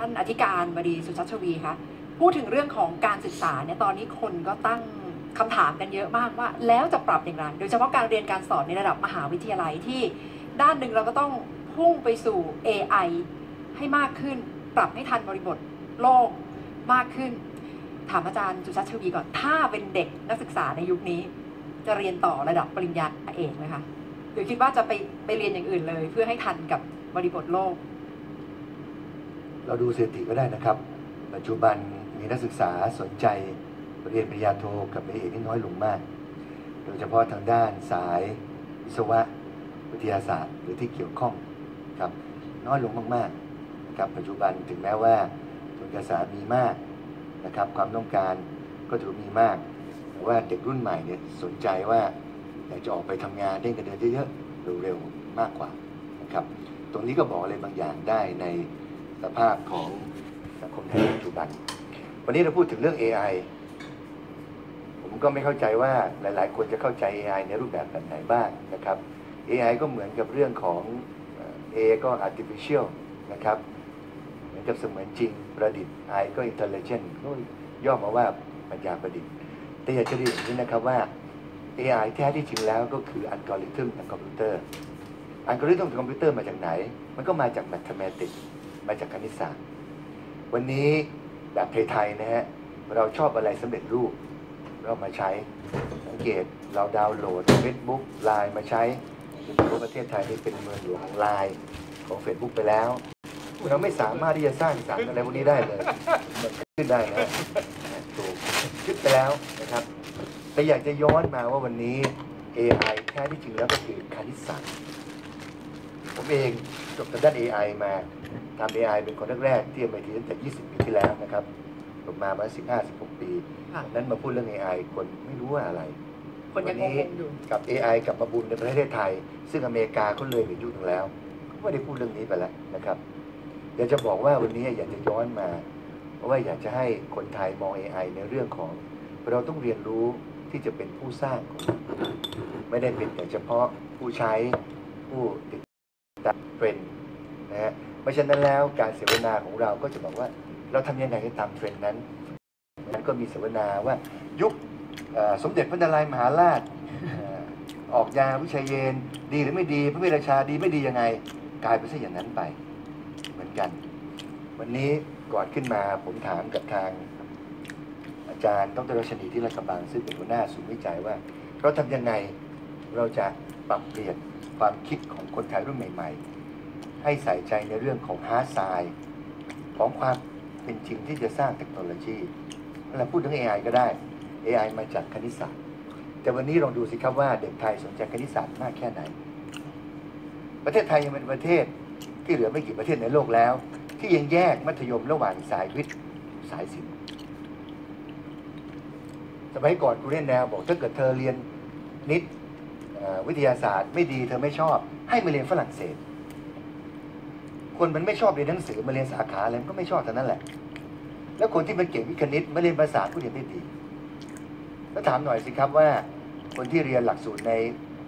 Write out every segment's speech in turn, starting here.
ท่านอธิการบดีสุชัชวีคะพูดถึงเรื่องของการศึกษาเนี่ยตอนนี้คนก็ตั้งคำถามกันเยอะมากว่า แล้วจะปรับอย่างไรโดยเฉพาะการเรียนการสอนในระดับมหาวิทยาลัยที่ด้านหนึ่งเราก็ต้องพุ่งไปสู่ AI ให้มากขึ้น ปรับให้ทันบริบทโลกมากขึ้น ถามอาจารย์สุชัชวีก่อน ถ้าเป็นเด็กนักศึกษาในยุคนี้ จะเรียนต่อระดับปริญญาเอกไหมคะหรือคิดว่าจะไปไปเรียนอย่างอื่นเลย เพื่อให้ทันกับบริบทโลก เราดูสถิติก็ได้นะครับ ปัจจุบันมีนักศึกษาสนใจเรียนปริญญาโทกับปริญญาเอกที่น้อยลงมาก โดยเฉพาะทางด้านสายวิศวะวิทยาศาสตร์หรือที่เกี่ยวข้องครับน้อยลงมากๆนะครับปัจจุบันถึงแม้ว่าทุนการศึกษามีมากนะครับความต้องการก็ถือมีมาก แต่ว่าเด็กรุ่นใหม่เนี่ยสนใจว่าอยากจะออกไปทำงานได้เงินเดือนเยอะๆเร็วๆมากกว่านะครับตรงนี้ก็บอกอะไรบางอย่างได้ใน สภาพของสังคมไทยปัจจุบัน วันนี้เราพูดถึงเรื่อง AI ผมก็ไม่เข้าใจว่าหลาย ๆ คนจะเข้าใจ AI ในรูปแบบแบบไหนบ้างนะครับ AI ก็เหมือนกับเรื่องของ A ก็ artificial นะครับ เหมือนกับเสมือนจริงประดิษฐ์ I ก็ intelligent ก็ย่อมาว่าปัญญาประดิษฐ์ แต่อยากจะเรียนอย่างนี้นะครับว่า AI แท้ที่จริงแล้วก็คืออัลกอริทึมทางคอมพิวเตอร์อัลกอริทึมทางคอมพิวเตอร์มาจากไหน มันก็มาจาก mathematics าจากคณิตศาสตร์ วันนี้แบบไทยๆนะฮะเราชอบอะไรสำเร็จรูป เรามาใช้สังเกตเราดาวน์โหลด Facebook ไลน์มาใช้ถือว่าประเทศไทยนี่เป็นเมืองหลวงของไลน์ของ Facebook ไปแล้ว เราไม่สามารถที่จะสร้างสรรอะไรพวกนี้ได้เลยมันขึ้นได้นะถูกคิดไปแล้วนะครับ แต่อยากจะย้อนมาว่าวันนี้ AI แท้ที่จริงแล้วก็คือคณิตศาสตร์ผมเองจบทางด้าน AI มา ทำ AI เป็นคนแรกๆที่มาทีตั้งแต่ 20 ปีที่แล้วนะครับจบมามา15 16 ปี ค่ะนั้นมาพูดเรื่อง AI คนไม่รู้ว่าอะไร คนยังวันี้งงๆอยู่ กับ AI กลับมาบูมในประเทศไทย ซึ่งอเมริกาเขาเลยไปยุคหนึงแล้วเขาไม่ได้พูดเรื่องนี้ไปแล้วนะครับอยากจะบอกว่าวันนี้อยากจะย้อนมาเพราะว่าอยากจะให้คนไทยมอง AI ในเรื่องของ เราต้องเรียนรู้ที่จะเป็นผู้สร้างของมันไม่ได้เป็นแต่เฉพาะผู้ใช้ผู้ติดตามเทรนด์นะฮะ เพราะฉะนั้นแล้วการเสวนาของเราก็จะบอกว่าเราทำยังไงให้ตามเทรนด์นั้นนั้นก็มีเสวนาว่ายุคสมเด็จพระนารายณ์มหาราชออกยาวิชัยเยน ดีหรือไม่ดีพระเวชราชาดีไม่ดียังไงกลายเป็นซะอย่างนั้นไปเหมือนกัน วันนี้ก่อนขึ้นมาผมถามกับทาง อาจารย์ดรรัชนีที่ราชบังซึ่งเป็นหัวหน้าศูนย์วิจัยว่า เราทำยังไงเราจะปรับเปลี่ยนความคิดของคนไทยรุ่นใหม่ ๆ ให้ใส่ใจในเรื่องของฮาร์ดไซน์ของความเป็นจริงที่จะสร้างเทคโนโลยีเราพูดถึง AI ก็ได้ AI มาจากคณิตศาสตร์ แต่วันนี้ลองดูสิครับว่าเด็กไทยสนใจคณิตศาสตร์มากแค่ไหน ประเทศไทยยังเป็นประเทศที่เหลือไม่กี่ประเทศในโลกแล้ว ที่ยังแยกมัธยมระหว่างสายวิทย์สายศิลป์สมัยก่อนกูเล่นแนวบอกถ้าเกิดเธอเรียนนิดวิทยาศาสตร์ไม่ดีเธอไม่ชอบ ให้มาเรียนฝรั่งเศส คนมันไม่ชอบเรียนหนังสือมาเรียนสาขาอะไรมันก็ไม่ชอบเท่านั้นแหละ แล้วคนที่มันเก่งวิคณิตมาเรียนภาษาก็เรียนได้ดีแล้วถามหน่อยสิครับว่า คนที่เรียนหลักสูตรใน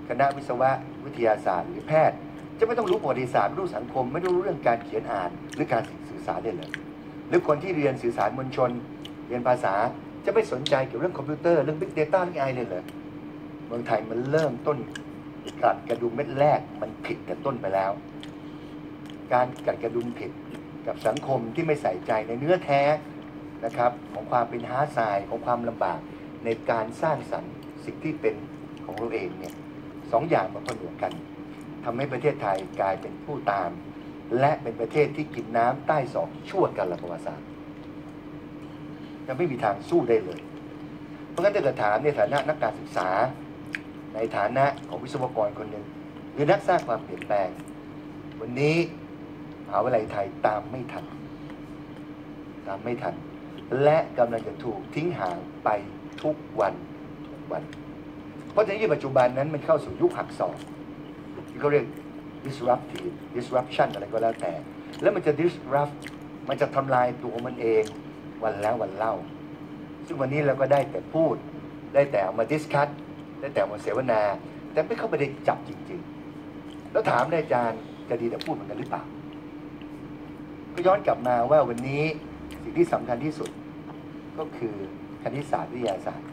คณะวิศวะวิทยาศาสตร์หรือแพทย์ จะไม่ต้องรู้ประวัติศาสตร์ไม่รู้สังคม ไม่รู้เรื่องการเขียนอ่าน หรือการสื่อสารได้เลยหรือคนที่เรียนสื่อสารมวลชน เรียนภาษาจะไม่สนใจเกี่ยวกับเรื่องคอมพิวเตอร์เรื่อง Big Data เรื่องไอเลยเหรอเมืองไทยมันเริ่มต้นกัดกระดุมเม็ดแรกมันผิดแต่ต้นไปแล้ว การกัดกระดุมผิดกับสังคมที่ไม่ใส่ใจในเนื้อแท้นะครับของความเป็นฮาร์ดไซน์ของความลำบากในการสร้างสรรค์สิ่งที่เป็นของเราเองเนี่ยสองอย่างมาผนวกกันทำให้ประเทศไทยกลายเป็นผู้ตาม และเป็นประเทศที่กินน้ำใต้ศอกชั่วกันละประวัติศาสตร์จะไม่มีทางสู้ได้เลย เพราะงั้นถ้าเกิดถามในฐานะนักการศึกษา ในฐานะของวิศวกรคนหนึ่งหรือนักสร้างความเปลี่ยนแปลง วันนี้ หาวิทยาลัยไทยตามไม่ทัน ตามไม่ทัน และกำลังจะถูกทิ้งห่างไปทุกวันทุกวัน เพราะฉะนั้นปัจจุบันนั้นมันเข้าสู่ยุคหักศอกที่เขาเรียก disruptive disruption อะไรก็แล้วแต่ แล้วมันจะ disrupt มันจะทำลายตัวมันเองวันแล้ววันเล่า ซึ่งวันนี้เราก็ได้แต่พูด ได้แต่เอามาดิสคัตได้แต่มาเสวนา แต่ไม่เข้าไปได้จับจริง ๆ แล้วถามอาจารย์จะดีแต่พูดเหมือนกันหรือเปล่า ก็ย้อนกลับมาว่าวันนี้สิ่งที่สำคัญที่สุด ก็คือคณิตศาสตร์วิทยาศาสตร์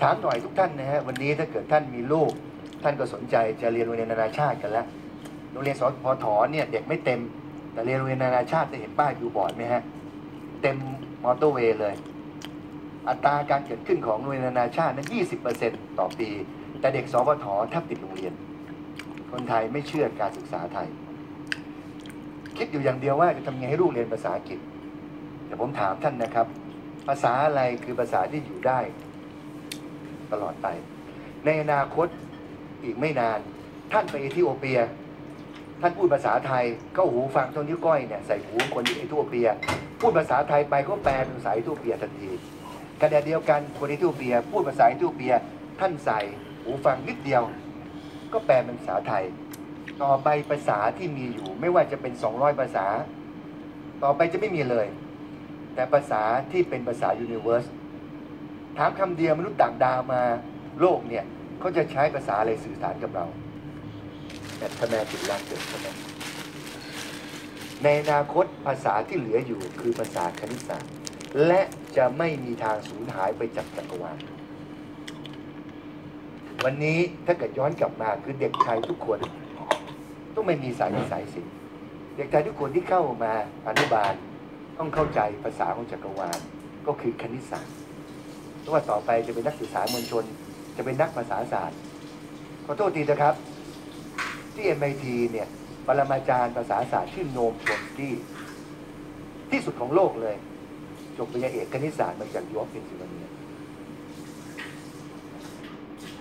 ถามหน่อยทุกท่านนะฮะวันนี้ถ้าเกิดท่านมีลูก ท่านก็สนใจจะเรียนโรงเรียนนานาชาติกันแล้วโรงเรียนสพทเนี่ยเด็กไม่เต็ม แต่เรียนโรงเรียนนานาชาติจะเห็นป้ายดูบอร์ดไหมฮะเต็มมอเตอร์เวย์เลย อัตราการเกิดขึ้นของโรงเรียนนานาชาตินั้น 20%ต่อปี แต่เด็กสพทแทบติดโรงเรียน คนไทยไม่เชื่อการศึกษาไทย คิดอยู่อย่างเดียวว่าจะทำไงให้ลูกเรียนภาษาอังกฤษแต่ผมถามท่านนะครับ ภาษาอะไรคือภาษาที่อยู่ได้ ตลอดไป ในอนาคตอีกไม่นาน ท่านไปเอธิโอเปีย ท่านพูดภาษาไทยก็หูฟังตรงนิ้วก้อยเนี่ยใส่หูคนที่เอธิโอเปีย พูดภาษาไทยไปก็แปลเป็นภาษาเอธิโอเปียทันทีขณะเดียวกันคนเอธิโอเปีย พูดภาษาเอธิโอเปีย ท่านใส่หูฟังนิดเดียว ก็แปลเป็นภาษาไทย ต่อไปภาษาที่มีอยู่ ไม่ว่าจะเป็น 200 ภาษา ต่อไปจะไม่มีเลย แต่ภาษาที่เป็นภาษายูนิเวอร์สถามคำเดียวมนุษย์ต่างดาวมาโลกเนี่ยเขาจะใช้ภาษาอะไรสื่อสารกับเราแต่คะแนนจุดล้านเกิดคะแนนในอนาคตภาษาที่เหลืออยู่คือภาษาคณิตศาสตร์และจะไม่มีทางสูญหายไปจากจักรวาลวันนี้ถ้าเกิดย้อนกลับมาคือเด็กไทยทุกคน ต้องไม่มีสายสายสินเด็กไทยทุกคนที่เข้ามาอนุบาลต้องเข้าใจภาษาของจักรวาลก็คือคณิตศาสตร์เพราะว่าต่อไปจะเป็นนักศึกษามวลชน จะเป็นนักภาษาศาสตร์ขอโทษทีนะครับที่ MIT เนี่ยปรมาจารย์ภาษาศาสตร์ชื่อโนมชอมสกี้ที่สุดของโลกเลย จบปริญญาเอกคณิตศาสตร์มาจากยูออฟเพนซิลเวเนีย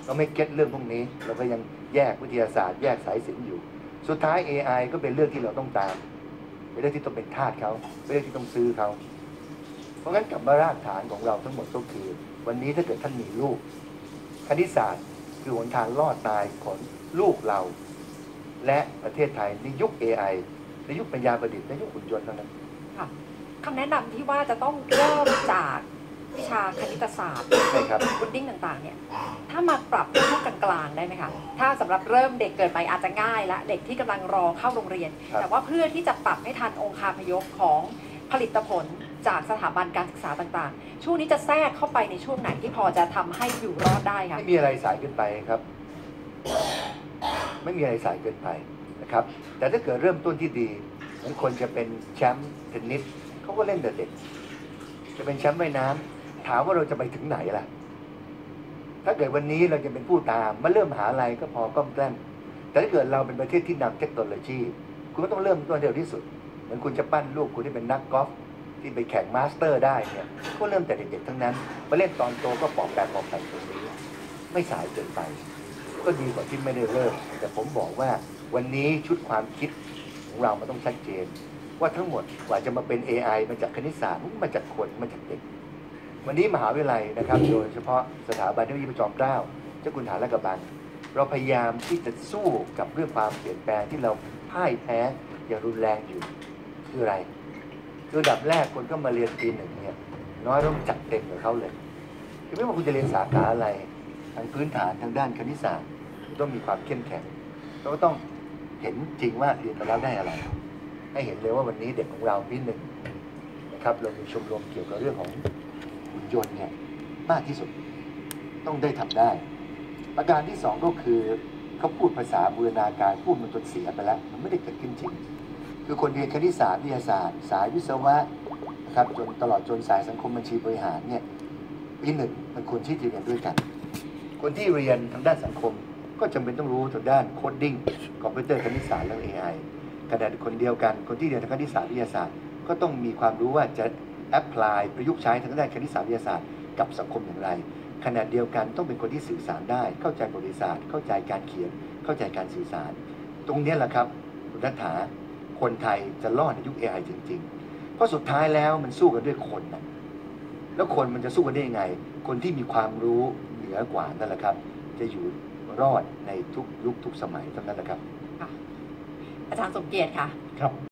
เราไม่เก็ตเรื่องพวกนี้ เราก็ยังแยกวิทยาศาสตร์ แยกสายศิลป์อยู่ สุดท้าย AI ก็เป็นเรื่องที่เราต้องตาม เป็นเรื่องที่ต้องเป็นทาสเขาเป็นเรื่องที่ต้องซื้อเขา เพราะงั้นกลับมารากฐานของเราทั้งหมดก็คือ วันนี้ถ้าเกิดท่านมีลูก คณิตศาสตร์คือหนทางรอดตายของลูกเรา และประเทศไทยในยุค AI ในยุคปัญญาประดิษฐ์ในยุคหุ่นยนต์เท่านั้นค่ะคำแนะนำที่ว่าจะต้องเริ่มจาก วิชาคณิตศาสตร์ใช่ครับพุดดิ้งต่างๆเนี่ยถ้ามาปรับในช่วงกลางๆได้ไหมคะถ้าสำหรับเริ่มเด็กเกิดใหม่อาจจะง่ายละเด็กที่กำลังรอเข้าโรงเรียนครับแต่ว่าเพื่อที่จะปรับให้ทันองค์คาพยพของผลิตผลจากสถาบันการศึกษาต่างๆ ช่วงนี้จะแทรกเข้าไปในช่วงไหนที่พอจะทำให้อยู่รอดได้คะไม่มีอะไรสายเกินไปครับ ไม่มีอะไรสายเกินไปนะครับ แต่ถ้าเกิดเริ่มต้นที่ดีเหมือนคนจะเป็นแชมป์เทนนิสเขาก็เล่นแต่เด็กจะเป็นแชมป์ว่ายน้ำ ถามว่าเราจะไปถึงไหนล่ะ ถ้าเกิดวันนี้เราจะเป็นผู้ตามมาเริ่มหาอะไรก็พอก้มแกล้มแต่ถ้าเกิดเราเป็นประเทศที่นำเทคโนโลยีคุณก็ต้องเริ่มต้นเร็วที่สุด เหมือนคุณจะปั้นลูกคุณที่เป็นนักกอล์ฟที่ไปแข่งมาสเตอร์ได้เนี่ยก็เริ่มแต่เด็กๆทั้งนั้น มาเล่นตอนโตก็ปอกแปลกปอกแปลกตรงนี้ ไม่สายเกินไป ก็ดีกว่าที่ไม่ได้เริ่ม แต่ผมบอกว่าวันนี้ชุดความคิดของเรามันต้องชัดเจน ว่าทั้งหมดกว่าจะมาเป็น AI มาจากคณิตศาสตร์มาจากคนมาจากเด็ก วันนี้มหาวิทยาลัยนะครับ โดยเฉพาะสถาบันเทคโนโลยีพระจอมเกล้าเจ้าคุณฐานและกระบัง เราพยายามที่จะสู้กับเรื่องความเปลี่ยนแปลงที่เราพ่ายแพ้อย่างรุนแรงอยู่คืออะไรคือดับแรกคนเข้ามาเรียนปีหนึ่งเนี่ยน้อยต้องจัดเต็มกับเขาเลยคือไม่ว่าคุณจะเรียนสาขาอะไรทางพื้นฐานทางด้านคณิตศาสตร์ต้องมีความเข้มแข็งเราก็ต้องเห็นจริงว่าเรียนมาแล้วได้อะไร ให้เห็นเลยว่าวันนี้เด็กของเราปีหนึ่งนะครับเรามีชมรมเกี่ยวกับเรื่องของ หุ่นยนต์เนี่ยมากที่สุดต้องได้ทำได้ ประการที่สองก็คือเขาพูดภาษาบูรณาการพูดมันจนเสียไปแล้ว มันไม่ได้เกิดขึ้นจริง คือคนเรียนคณิตศาสตร์วิทยาศาสตร์ สายวิศวะนะครับจนตลอดจนสายสังคมบัญชีบริหารเนี่ยปีหนึ่งมันควรที่จะเรียนด้วยกัน คนที่เรียนทางด้านสังคมก็จำเป็นต้องรู้ทางด้านโคดดิ้งคอมพิวเตอร์คณิตศาสตร์และ AI ขณะคนเดียวกันคนที่เรียนทางคณิตศาสตร์วิทยาศาสตร์ ก็ต้องมีความรู้ว่าจะ แอพพลายประยุกต์ใช้ทางด้านคณิตศาสตร์วิทยาศาสตร์กับสังคมอย่างไรขณะเดียวกันต้องเป็นคนที่สื่อสารได้ เข้าใจบริษัทเข้าใจการเขียน เข้าใจการสื่อสาร ตรงเนี้ยแหละครับคุณนัฐาคนไทยจะรอดในยุค AI จริง ๆ เพราะสุดท้ายแล้วมันสู้กันด้วยคนนะแล้วคนมันจะสู้กันได้ยังไง คนที่มีความรู้เหนือกว่านั่นแหละครับ จะอยู่รอดในทุกยุคทุกสมัยเท่านั้นแหละครับอาจารย์สมเกียรติค่ะครับ